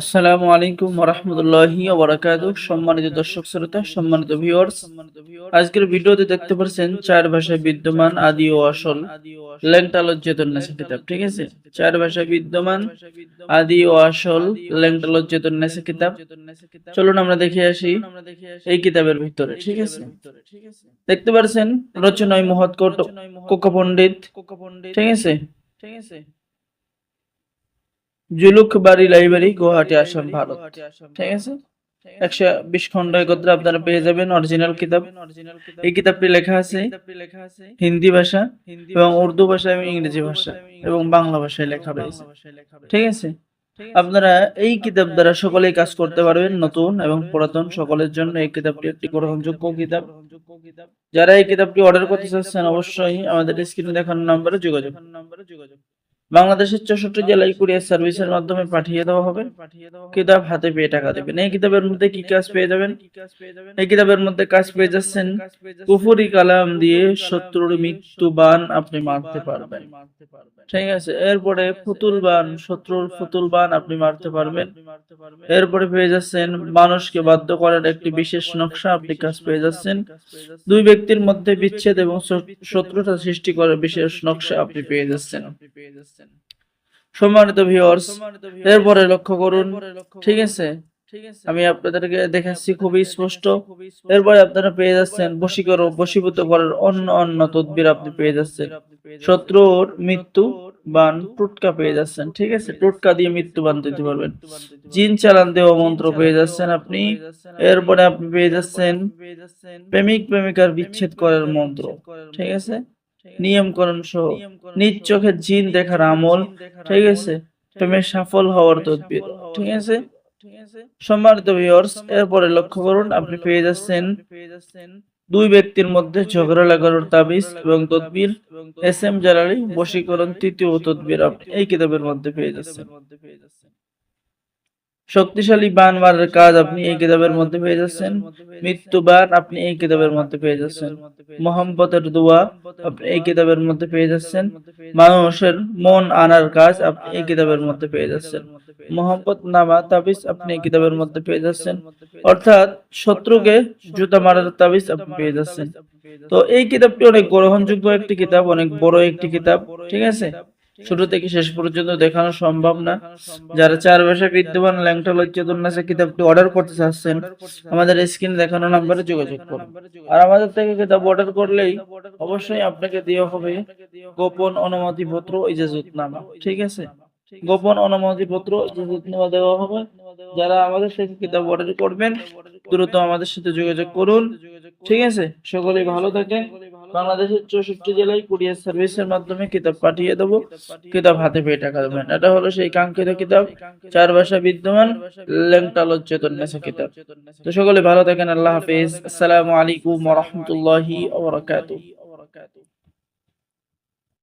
আসসালামু আলাইকুম রহমতুল্লাহি সম্মানিত দর্শক শ্রোতা, সম্মানিত ভিউয়ার্স আজকের ভিডিওতে দেখতে চার ভাষায় বিদ্যমান, আদি ও আসল কিতাব, ঠিক আছে? চার ভাষায় বিদ্যমান, আদি ও আসল ল্যাংটালজ্জেতন নেশা কিতাব। চলুন আমরা দেখে আসি এই কিতাবের ভিতরে, ঠিক আছে? দেখতে পাচ্ছেন রচনায় মহৎ কোকা পণ্ডিত ঠিক আছে ঠিক আছে? জুলুক বাড়ি লাইব্রেরি গুয়াহাটি আসাম, ভারত। ঠিক আছে? একশো বিশ আপনারা পেয়ে যাবেন অরিজিনাল কিতাব। এই কিতাবটি লেখা আছে হিন্দি ভাষা এবং উর্দু ভাষা এবং ইংরেজি ভাষা এবং বাংলা ভাষায় লেখা রয়েছে। ঠিক আছে? আপনারা এই কিতাব দ্বারা সকলেই কাজ করতে পারবেন, নতুন এবং পুরাতন সকলের জন্য এই কিতাবটি একটি গ্রহণযোগ্য কিতাব। যারা এই কিতাবটি অর্ডার করতে চাচ্ছেন, অবশ্যই আমাদের স্ক্রিনে দেখানো নম্বরে যোগাযোগ যোগাযোগ। বাংলাদেশের চৌষট্টি জেলায় কুরিয়ার সার্ভিসের মাধ্যমে পাঠিয়ে দেওয়া হবে। কিতাব হাতে পেয়ে টাকা দেবেন। এই কিতাবের মধ্যে কি কাজ পেয়ে যাবেন? এই কিতাবের মধ্যে কাজ পেয়ে যাচ্ছেন কুফুরি কালাম দিয়ে শত্রুর মৃত্যু বান আপনি মারতে পারবেন। ঠিক আছে, এরপরে ফুতুল বান শত্রুর ফুতুল বান আপনি মারতে পারবেন। এরপরে পেয়ে যাচ্ছেন মানুষকে বাধ্য করার একটি বিশেষ নকশা, আপনি কাজ পেয়ে যাচ্ছেন। দুই ব্যক্তির মধ্যে বিচ্ছেদ এবং শত্রুতা সৃষ্টি করার বিশেষ নকশা আপনি পেয়ে যাচ্ছেন। সম্মানিত ভিউয়ার্স এরপরে লক্ষ্য করুন। ঠিক আছে? আমি আপনাদেরকে দেখাচ্ছি খুবই স্পষ্ট। এরপরে আপনারা পেয়ে যাচ্ছেন বশীকর বশীভূত করার অন্য অন্য তদবির আপনি পেয়ে যাচ্ছেন। শত্রুর মৃত্যু বান টুটকা পেয়ে যাচ্ছেন। ঠিক আছে? টুটকা দিয়ে মৃত্যু বান দিতে পারবেন। জিন চালান দেওয়া মন্ত্র পেয়ে যাচ্ছেন আপনি। এরপরে আপনি পেয়ে যাচ্ছেন প্রেমিক প্রেমিকার বিচ্ছেদ করার মন্ত্র। ঠিক আছে? নিয়মকরণ সহ নিজ চোখে জিন দেখার আমল ঠিক আছে? প্রেমে সফল হওয়ার তদবির ঠিক আছে? সম্মানিত ভিউয়ার্স এরপরে লক্ষ্য করুন আপনি পেয়ে যাচ্ছেন দুই ব্যক্তির মধ্যে ঝগড়া লাগানোর তাবিজ এবং তদবির এস এম জালালি বশীকরণ তৃতীয় তদবির আপনি এই কিতাবের মধ্যে পেয়ে যাচ্ছেন। শক্তিশালী বান মারার কাজ আপনি এই কিতাবের মধ্যে পেয়ে যাচ্ছেন। মৃত্যু বান আপনি এই কিতাবের মধ্যে পেয়ে যাচ্ছেন। মোহাম্মতের দোয়া আপনি এই কিতাবের মধ্যে পেয়ে যাচ্ছেন। মানুষের মন আনার কাজ আপনি এই কিতাবের মধ্যে পেয়ে যাচ্ছেন। মোহাম্মদ নামা তাবিজ আপনি এই কিতাবের মধ্যে পেয়ে যাচ্ছেন। অর্থাৎ শত্রুকে জুতা মারার তাবিজ আপনি পেয়ে যাচ্ছেন। তো এই কিতাবটি অনেক গ্রহণযোগ্য একটি কিতাব, অনেক বড় একটি কিতাব, ঠিক আছে? শুরু থেকে শেষ পর্যন্ত দেখানো সম্ভব না। যারা চার ভাষা বিদ্যমান ল্যাংটা লজ্জাতুন্নাসে কিতাবটি অর্ডার করতে চাচ্ছেন আমাদের স্ক্রিন দেখানো নাম্বারে যোগাযোগ করুন। আর আমাদের থেকে কিতাব অর্ডার করলেই অবশ্যই আপনাকে দেওয়া হবে গোপন অনুমতি পত্র ইজাজতনামা ঠিক আছে? গোপন অনুমতি পত্র ইজাজতনামা দেওয়া হবে। যারা আমাদের থেকে কিতাব অর্ডার করবেন দ্রুত আমাদের সাথে যোগাযোগ করুন। ঠিক আছে? সকলেই ভালো থাকেন। বাংলাদেশের চৌষট্টি জেলায় কুরিয়ার সার্ভিসের মাধ্যমে কিতাব পাঠিয়ে দেবো। কিতাব হাতে পেয়ে টাকা দেবেন। এটা হলো সেই কাঙ্ক্ষিত কিতাব। চার ভাষা বিদ্যমান চেতন নেশা কিতাব। তো সকলে ভালো থাকেন। আল্লাহ হাফিজ। আসসালামু আলাইকুম রহমতুল্লাহি